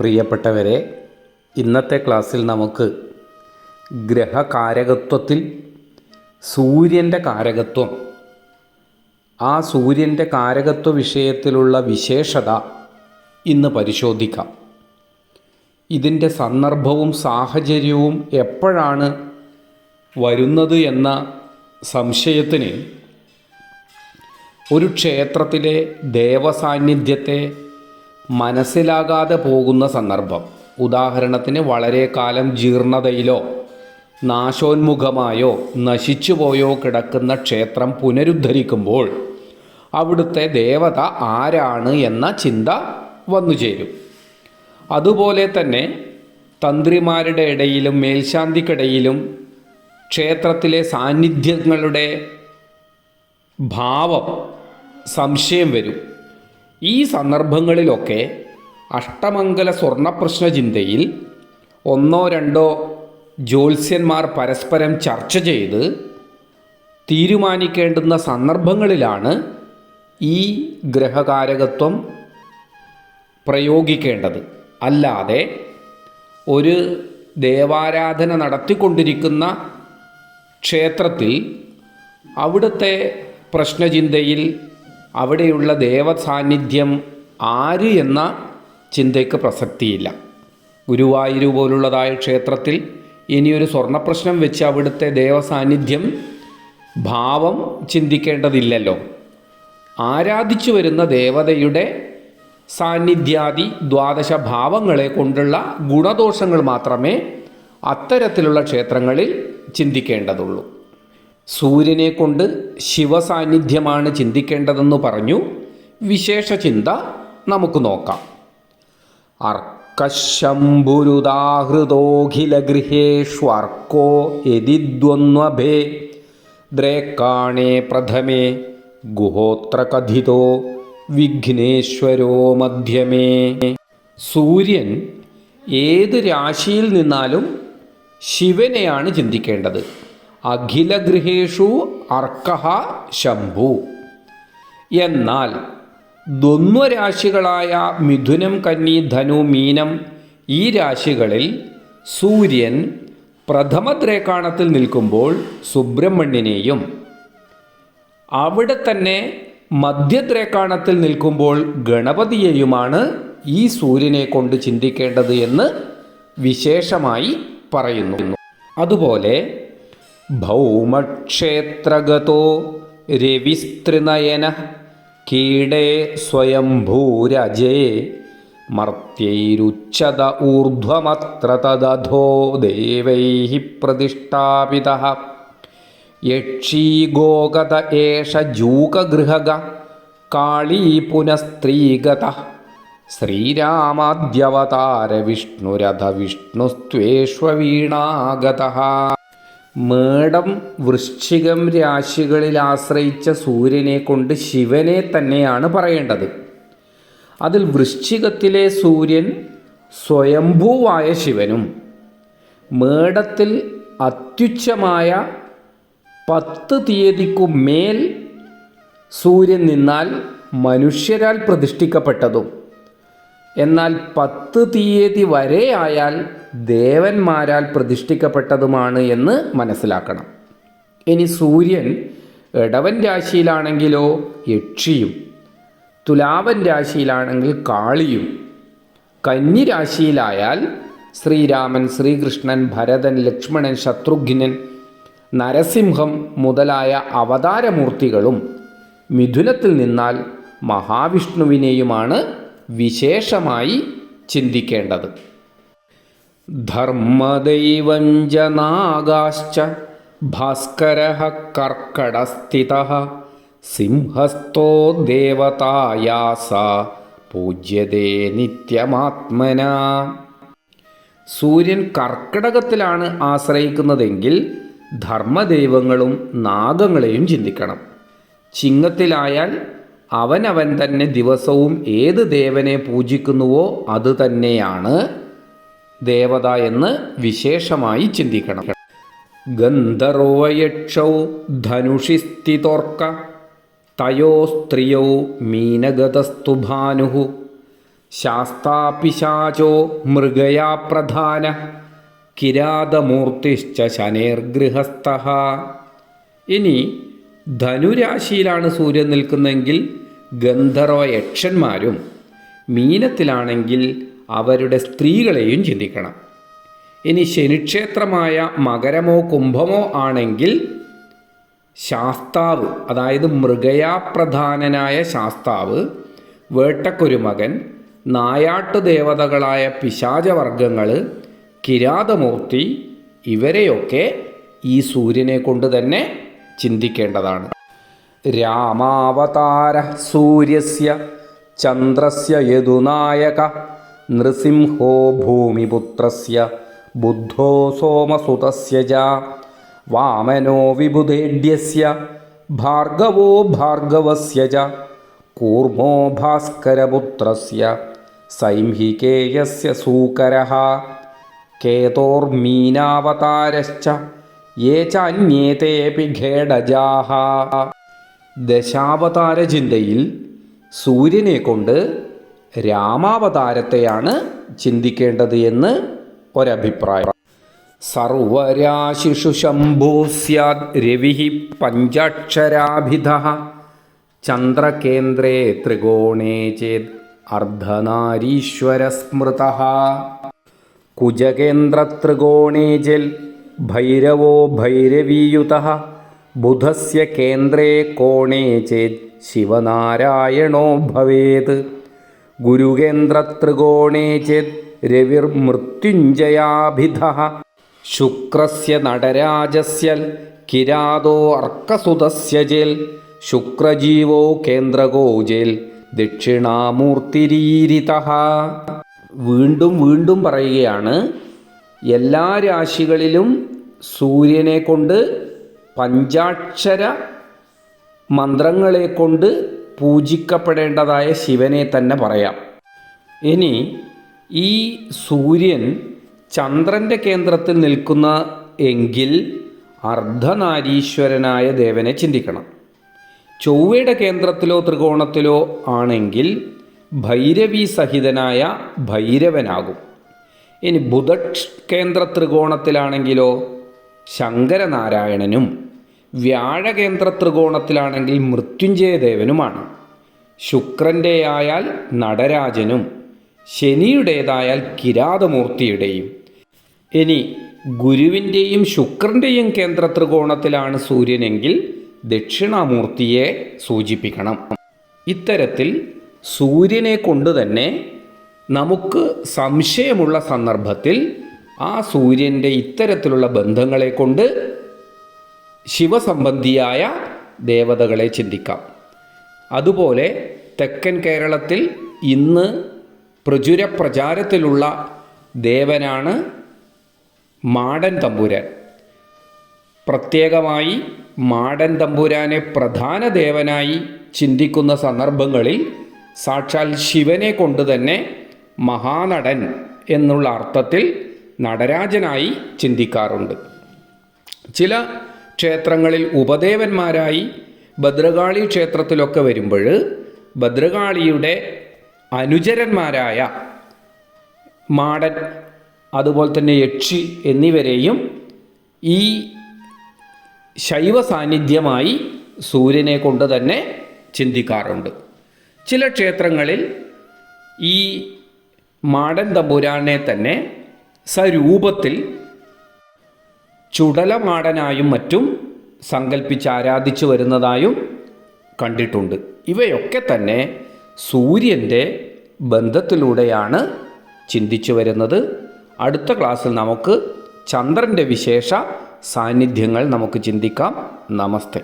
പ്രിയപ്പെട്ടവരെ ഇന്നത്തെ ക്ലാസ്സിൽ നമുക്ക് ഗ്രഹകാരകത്വത്തിൽ സൂര്യന്റെ കാരകത്വം. ആ സൂര്യന്റെ കാരകത്വ വിഷയത്തിലുള്ള വിശേഷത ഇന്ന് പരിശോധിക്കാം. ഇതിന്റെ സന്ദർഭവും സാഹചര്യവും എപ്പോഴാണ് വരുന്നത് എന്ന സംശയത്തിന് ഒരു ക്ഷേത്രത്തിലെ ദേവസാന്നിധ്യത്തെ മനസ്സിലാകാതെ പോകുന്ന സന്ദർഭം. ഉദാഹരണത്തിന് വളരെ കാലം ജീർണതയിലോ നാശോന്മുഖമായോ നശിച്ചുപോയോ കിടക്കുന്ന ക്ഷേത്രം പുനരുദ്ധരിക്കുമ്പോൾ അവിടുത്തെ ദേവത ആരാണ് എന്ന ചിന്ത വന്നു ചേരും. അതുപോലെ തന്നെ തന്ത്രിമാരുടെ ഇടയിലും മേൽശാന്തിക്കിടയിലും ക്ഷേത്രത്തിലെ സാന്നിധ്യങ്ങളുടെ ഭാവം സംശയം വരും. ഈ സന്ദർഭങ്ങളിലൊക്കെ അഷ്ടമംഗല സ്വർണപ്രശ്ന ചിന്തയിൽ ഒന്നോ രണ്ടോ ജ്യോത്സ്യന്മാർ പരസ്പരം ചർച്ച ചെയ്ത് തീരുമാനിക്കേണ്ടുന്ന സന്ദർഭങ്ങളിലാണ് ഈ ഗ്രഹകാരകത്വം പ്രയോഗിക്കേണ്ടത്. അല്ലാതെ ഒരു ദേവാരാധന നടത്തിക്കൊണ്ടിരിക്കുന്ന ക്ഷേത്രത്തിൽ അവിടുത്തെ പ്രശ്നചിന്തയിൽ അവിടെയുള്ള ദേവസാന്നിധ്യം ആര് എന്ന ചിന്തയ്ക്ക് പ്രസക്തിയില്ല. ഗുരുവായൂർ പോലുള്ളതായ ക്ഷേത്രത്തിൽ ഇനിയൊരു സ്വർണപ്രശ്നം വെച്ച് അവിടുത്തെ ദേവസാന്നിധ്യം ഭാവം ചിന്തിക്കേണ്ടതില്ലല്ലോ. ആരാധിച്ചു വരുന്ന ദേവതയുടെ സാന്നിധ്യാദി ദ്വാദശ ഭാവങ്ങളെ കൊണ്ടുള്ള ഗുണദോഷങ്ങൾ മാത്രമേ അത്തരത്തിലുള്ള ക്ഷേത്രങ്ങളിൽ ചിന്തിക്കേണ്ടതുള്ളൂ. സൂര്യനെ കൊണ്ട് ശിവസാന്നിധ്യമാണ് ചിന്തിക്കേണ്ടതെന്ന് പറഞ്ഞു. വിശേഷ ചിന്ത നമുക്ക് നോക്കാം. അർക്കശംഭുരുദാഹൃതോഖിലഗൃഹേഷ്വർക്കോ യതിദ്വന്വഭേ. ദ്രേക്കാണേ പ്രഥമേ. ഗുഹോത്രകഥിതോ വിഘ്നേശ്വരോ മധ്യമേ. സൂര്യൻ ഏത് രാശിയിൽ നിന്നാലും ശിവനെയാണ് ചിന്തിക്കേണ്ടത്. അഖിലഗൃഹേഷു അർക്കഹ ശംഭു. എന്നാൽ ദ്വന്ദ്വരാശികളായ മിഥുനം കന്നി ധനു മീനം ഈ രാശികളിൽ സൂര്യൻ പ്രഥമദ്രേക്കാണത്തിൽ നിൽക്കുമ്പോൾ സുബ്രഹ്മണ്യനെയും അവിടെ തന്നെ മധ്യദ്രേക്കാണത്തിൽ നിൽക്കുമ്പോൾ ഗണപതിയെയുമാണ് ഈ സൂര്യനെ കൊണ്ട് ചിന്തിക്കേണ്ടത് എന്ന് വിശേഷമായി പറയുന്നു. അതുപോലെ ഭൗമക്ഷേത്രഗതോ രവിസ്ത്രിനയന കീടേ സ്വയംഭൂരജേ മർത്യൈരുച്ചത ഊർധ്വമത്ര തദധോ ദേവൈ പ്രതിഷ്ഠാപിത. യക്ഷീഗോഗത ഏഷ ജൂകഗൃഹക കാളീ പുനസ്ത്രീഗത. ശ്രീരാമാദ്യവതാര വിഷ്ണുരഥ വിഷ്ണുസ്ത്വേഷ്വീണാഗത മേടം വൃശ്ചികം രാശികളിൽ ആശ്രയിച്ച സൂര്യനെ കൊണ്ട് ശിവനെ തന്നെയാണ് പറയേണ്ടത്. അതിൽ വൃശ്ചികത്തിലെ സൂര്യൻ സ്വയംഭൂവായ ശിവനും മേടത്തിൽ അത്യുച്ഛമായ പത്ത് തീയതിക്കു മേൽ സൂര്യൻ നിന്നാൽ മനുഷ്യരാൽ പ്രതിഷ്ഠിക്കപ്പെട്ടതും. എന്നാൽ പത്ത് തീയതി വരെ ആയാൽ ദേവന്മാരാൽ പ്രതിഷ്ഠിക്കപ്പെട്ടതുമാണ് എന്ന് മനസ്സിലാക്കണം. ഇനി സൂര്യൻ ഇടവൻ രാശിയിലാണെങ്കിലോ യക്ഷിയും തുലാവൻ രാശിയിലാണെങ്കിൽ കാളിയും കന്നി രാശിയിലായാൽ ശ്രീരാമൻ ശ്രീകൃഷ്ണൻ ഭരതൻ ലക്ഷ്മണൻ ശത്രുഘ്നൻ നരസിംഹം മുതലായ അവതാരമൂർത്തികളും മിഥുനത്തിൽ നിന്നാൽ മഹാവിഷ്ണുവിനെയുമാണ് വിശേഷമായി ചിന്തിക്കേണ്ടത്. ധർമ്മദൈവഞ്ചനാഗാശ്ച ഭാസ്കര കർക്കടസ്ഥിത സിംഹസ്ഥോ ദേവതായാസ പൂജ്യതേ നിത്യമാത്മന. സൂര്യൻ കർക്കിടകത്തിലാണ് ആശ്രയിക്കുന്നതെങ്കിൽ ധർമ്മദൈവങ്ങളും നാഗങ്ങളെയും ചിന്തിക്കണം. ചിങ്ങത്തിലായാൽ അവനവൻ തന്നെ ദിവസവും ഏത് ദേവനെ പൂജിക്കുന്നുവോ അത് തന്നെയാണ് ദേവത എന്ന് വിശേഷമായി ചിന്തിക്കണം. ഗന്ധർവയക്ഷൗ ധനുഷിസ്ഥിതോർക്ക തയോ സ്ത്രിയൗ മീനഗതസ്തു ഭാനു ശാസ്താപിശാചോ മൃഗയാ പ്രധാന കിരാതമൂർത്തിശ്ച ശനേർഗൃഹസ്ഥ. ഇനി ധനുരാശിയിലാണ് സൂര്യൻ നിൽക്കുന്നതെങ്കിൽ ഗന്ധർവ യക്ഷന്മാരും മീനത്തിലാണെങ്കിൽ അവരുടെ സ്ത്രീകളെയും ചിന്തിക്കണം. ഇനി ശനിക്ഷേത്രമായ മകരമോ കുംഭമോ ആണെങ്കിൽ ശാസ്താവ് അതായത് മൃഗയാപ്രധാനനായ ശാസ്താവ് വേട്ടക്കൊരു മകൻ നായാട്ടു ദേവതകളായ പിശാചവർഗങ്ങൾ കിരാതമൂർത്തി ഇവരെയൊക്കെ ഈ സൂര്യനെ കൊണ്ട് തന്നെ ചിന്തിക്കേണ്ടതാണ്. രാമാവതാര സൂര്യസ്യ ചന്ദ്രസ്യ യദുനായക നൃസിംഹോ ഭൂമിപുത്രസ്യ ബുദ്ധോ സോമസുതസ്യ ച വാമനോ വിബുധേഡ്യസ്യ ഭാർഗവോ ഭാർഗവസ്യ ച കൂർമോ ഭാസ്കരപുത്രസ്യ സൈംഹികേയസ്യ സൂകരഃ കേതോർമീനാവതാരശ്ച യേ ചന്യേതേപി ഖേഡജാഹ ദശാവതാര ചിന്തയിൽ സൂര്യനെ കൊണ്ട് രാമാവതാരത്തെയാണ് ചിന്തിക്കേണ്ടത് എന്ന് ഒരഭിപ്രായം. സർവരാശിഷു ശംഭോ സ്യാദ് രവി പഞ്ചാക്ഷരാഭിധ. ചന്ദ്രകേന്ദ്രേ ത്രികോണേ ചേത് അർദ്ധനാരീശ്വരസ്മൃത. കുജകേന്ദ്രത്രികോണേ ജൽ ഭൈരവോ ഭൈരവീയുത ബുധസ്യ കേന്ദ്രേ കോണേ ചേത് ശിവനാരായണോ ഭവേത് ഗുരുകേന്ദ്രത്രികോണേ ചേത് രവിർമൃത്യുഞ്ജയാഭിധ ശുക്രസ്യ നടരാജസ്യ കിരാതോ അർക്കസുതസ്യ ശുക്രജീവോ കേന്ദ്രകോ ജേൽ ദക്ഷിണാമൂർത്തിരീരിത വീണ്ടും വീണ്ടും പറയുകയാണ് എല്ലാ രാശികളിലും സൂര്യനെ കൊണ്ട് പഞ്ചാക്ഷര മന്ത്രങ്ങളെ കൊണ്ട് പൂജിക്കപ്പെടേണ്ടതായ ശിവനെ തന്നെ പറയാം. ഇനി ഈ സൂര്യൻ ചന്ദ്രന്റെ കേന്ദ്രത്തിൽ നിൽക്കുന്ന എങ്കിൽ അർദ്ധനാരീശ്വരനായ ദേവനെ ചിന്തിക്കണം. ചൊവ്വയുടെ കേന്ദ്രത്തിലോ ത്രികോണത്തിലോ ആണെങ്കിൽ ഭൈരവി സഹിതനായ ഭൈരവനാകും. ഇനി ബുധ കേന്ദ്ര ത്രികോണത്തിലാണെങ്കിലോ ശങ്കരനാരായണനും വ്യാഴകേന്ദ്ര ത്രികോണത്തിലാണെങ്കിൽ മൃത്യുഞ്ജയദേവനുമാണ്. ശുക്രന്റെ ആയാൽ നടരാജനും ശനിയുടേതായാൽ കിരാതമൂർത്തിയുടെയും. ഇനി ഗുരുവിന്റെയും ശുക്രന്റെയും കേന്ദ്ര ത്രികോണത്തിലാണ് സൂര്യനെങ്കിൽ ദക്ഷിണാമൂർത്തിയെ സൂചിപ്പിക്കണം. ഇത്തരത്തിൽ സൂര്യനെ കൊണ്ട് തന്നെ നമുക്ക് സംശയമുള്ള സന്ദർഭത്തിൽ ആ സൂര്യന്റെ ഇത്തരത്തിലുള്ള ബന്ധങ്ങളെ കൊണ്ട് ശിവസംബന്ധിയായ ദേവതകളെ ചിന്തിക്കാം. അതുപോലെ തെക്കൻ കേരളത്തിൽ ഇന്ന് പ്രചുര പ്രചാരത്തിലുള്ള ദേവനാണ് മാടൻ തമ്പുരാൻ. പ്രത്യേകമായി മാടൻ തമ്പുരാനെ പ്രധാന ദേവനായി ചിന്തിക്കുന്ന സന്ദർഭങ്ങളിൽ സാക്ഷാൽ ശിവനെ കൊണ്ട് തന്നെ മഹാനടൻ എന്നുള്ള അർത്ഥത്തിൽ നടരാജനായി ചിന്തിക്കാറുണ്ട്. ചില ക്ഷേത്രങ്ങളിൽ ഉപദേവന്മാരായി ഭദ്രകാളി ക്ഷേത്രത്തിലൊക്കെ വരുമ്പോൾ ഭദ്രകാളിയുടെ അനുചരന്മാരായ മാടൻ അതുപോലെ തന്നെ യക്ഷി എന്നിവരെയും ഈ ശൈവ സാന്നിധ്യമായി സൂര്യനെ കൊണ്ട് തന്നെ ചിന്തിക്കാറുണ്ട്. ചില ക്ഷേത്രങ്ങളിൽ ഈ മാടൻ തമ്പുരാനെ തന്നെ സരൂപത്തിൽ ചുടലമാടനായും മറ്റും സങ്കല്പിച്ച് ആരാധിച്ചു വരുന്നതായും കണ്ടിട്ടുണ്ട്. ഇവയൊക്കെ തന്നെ സൂര്യന്റെ ബന്ധത്തിലൂടെയാണ് ചിന്തിച്ചു വരുന്നത്. അടുത്ത ക്ലാസ്സിൽ നമുക്ക് ചന്ദ്രന്റെ വിശേഷ സാന്നിധ്യങ്ങൾ നമുക്ക് ചിന്തിക്കാം. നമസ്തേ.